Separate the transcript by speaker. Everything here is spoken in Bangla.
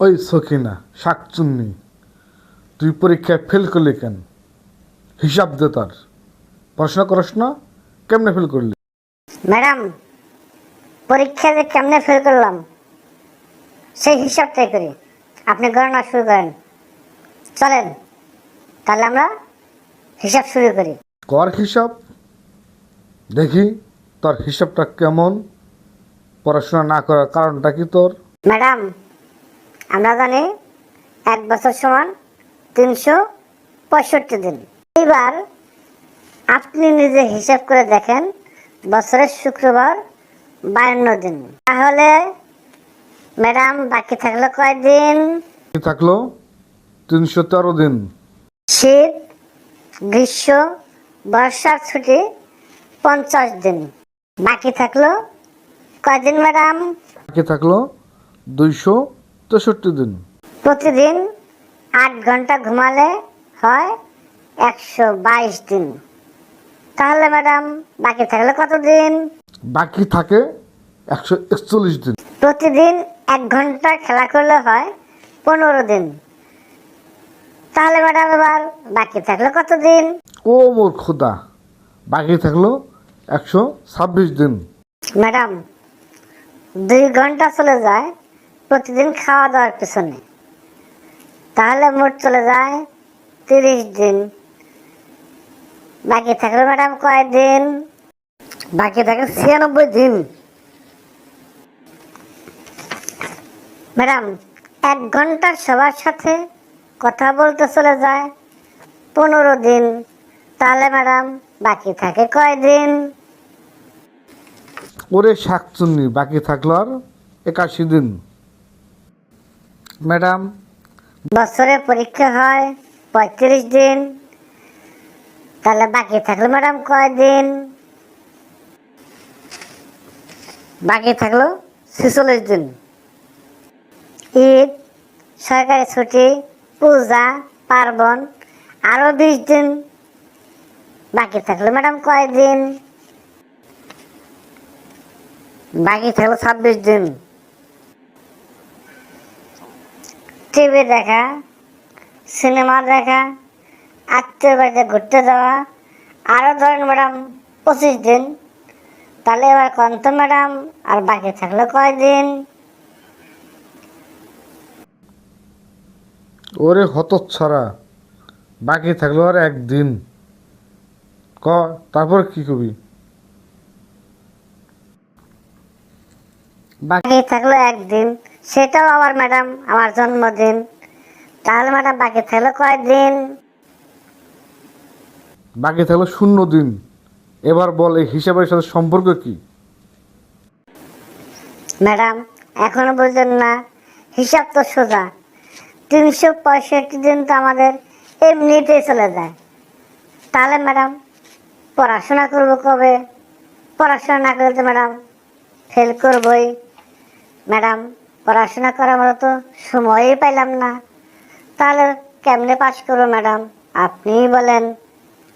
Speaker 1: ওই সখিনা শাকচুন্নি তুই পরীক্ষায় ফেল করলি কেন? হিসাব দে তার। পড়াশোনা করস না কেমনে ফেল করলি?
Speaker 2: ম্যাডাম পরীক্ষা যে কেমনে ফেল করলাম সেই হিসাবটাই করি। আপনি গণনা শুরু করেন। চলেন তাহলে আমরা হিসাব শুরু করি।
Speaker 1: কর হিসাব। দেখি তোর হিসাবটা কেমন? পড়াশোনা না করার কারণটা কি তোর?
Speaker 2: ম্যাডাম আমরা জানি এক বছর সমান তিনশো পঁয়ষট্টি দিন। এবার আপনি নিজে হিসাব করে দেখেন বছরের শুক্রবার বায়ান্ন দিন। তাহলে ম্যাডাম বাকি থাকল কয়দিন
Speaker 1: থাকল তিনশো তেরো দিন।
Speaker 2: শীত গ্রীষ্ম বর্ষার ছুটি পঞ্চাশ দিন। বাকি থাকল কয়দিন ম্যাডাম?
Speaker 1: বাকি থাকল দুইশো তেষট্টি দিন।
Speaker 2: প্রতিদিন আট ঘণ্টা ঘুমালে হয় একশো বাইশ দিন। তাহলে ম্যাডাম বাকি থাকলে কতদিন?
Speaker 1: বাকি থাকে একশো একচল্লিশ দিন।
Speaker 2: প্রতিদিন এক ঘণ্টা খেলা করলে হয় পনেরো দিন। তাহলে ম্যাডাম এবার বাকি থাকল কতদিন?
Speaker 1: ও মোর খোদা বাকি থাকল একশো ছাব্বিশ দিন।
Speaker 2: ম্যাডাম দুই ঘণ্টা চলে যায় প্রতিদিন খাওয়া দাওয়ার পিছনে। তাহলে মোট চলে যায় তিরিশ দিন। বাকি থাকল ম্যাডাম কয়দিন? বাকি থাকে ছিয়ানব্বই দিন। ম্যাডাম, এক ঘণ্টার সবার সাথে কথা বলতে চলে যায় পনেরো দিন। তাহলে ম্যাডাম, বাকি থাকে কয়দিন?
Speaker 1: ওরে শাকচুন্নি, বাকি থাকল আর একাশি দিন। ম্যাডাম।
Speaker 2: বছরে পরীক্ষা হয়, পঁয়ত্রিশ দিন। তাহলে বাকি থাকল ম্যাডাম কয়দিন বাকি থাকল ছেচল্লিশ দিন। ঈদ, সরকারি ছুটি, পূজা, পার্বণ আরও বিশ দিন। বাকি থাকল ম্যাডাম কয়দিন বাকি থাকল ছাব্বিশ দিন। টিভি দেখা সিনেমা দেখা আত্মীয় বাড়িতে ঘুরতে যাওয়া আরও ধরেন ম্যাডাম পঁচিশ দিন। তাহলে এবার কন্ত ম্যাডাম? আর বাকি থাকল কয়দিন?
Speaker 1: ওরে হতচ্ছাড়া বাকি থাকল আর একদিন। ক তারপর কি কবি?
Speaker 2: বাকি থাকল একদিন। সেটাও আবার ম্যাডাম আমার জন্মদিন। তাহলে ম্যাডাম বাকি থাকল কয়দিন
Speaker 1: বাকি থাকল শূন্য দিন। এবার বল এই হিসাবের সাথে সম্পর্ক কি?
Speaker 2: ম্যাডাম এখনও বুঝলেন না হিসাব তো সোজা। তিনশো পঁয়ষট্টি দিন তো আমাদের এমনিতেই চলে যায়। তাহলে ম্যাডাম পড়াশোনা করব কবে? পড়াশোনা না করলে তো ম্যাডাম ফেল করবই। ম্যাডাম পড়াশোনা করার মতো তো সময়ই পাইলাম না। তাহলে কেমনে পাশ করব ম্যাডাম? আপনিই বলেন।